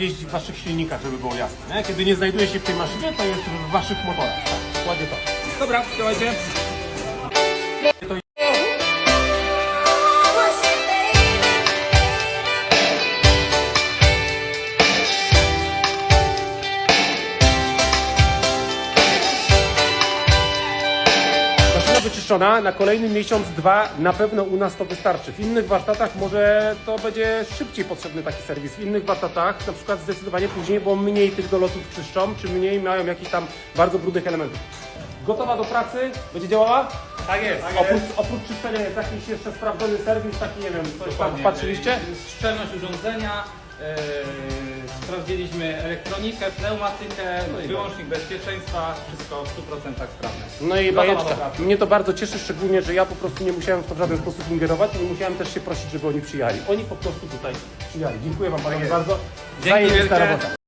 jeździ w waszych silnikach, żeby było jasne. Nie? Kiedy nie znajduje się w tej maszynie, to jest w waszych motorach. Tak, ładnie to. Tak. Dobra, działajcie. Wyczyszczona, na kolejny miesiąc, dwa na pewno u nas to wystarczy. W innych warsztatach może to będzie szybciej potrzebny taki serwis. W innych warsztatach na przykład zdecydowanie później, bo mniej tych dolotów czyszczą, czy mniej mają jakichś tam bardzo brudnych elementów. Gotowa do pracy? Będzie działała? Tak jest. Oprócz, oprócz czyszczenia jest jakiś jeszcze sprawdzony serwis, taki nie wiem, coś tam patrzyliście? Szczelność urządzenia, e, sprawdziliśmy elektronikę, pneumatykę, wyłącznik bezpieczeństwa, wszystko w 100% sprawne. No i Gotowa do bajeczka. pracy. Mnie to bardzo cieszy, szczególnie, że ja po prostu nie musiałem w to w żaden sposób ingerować i nie musiałem też się prosić, żeby oni przyjechali. Oni po prostu tutaj przyjechali. Dziękuję Wam panowie bardzo. Dzięki Zajebista wielkie. robota.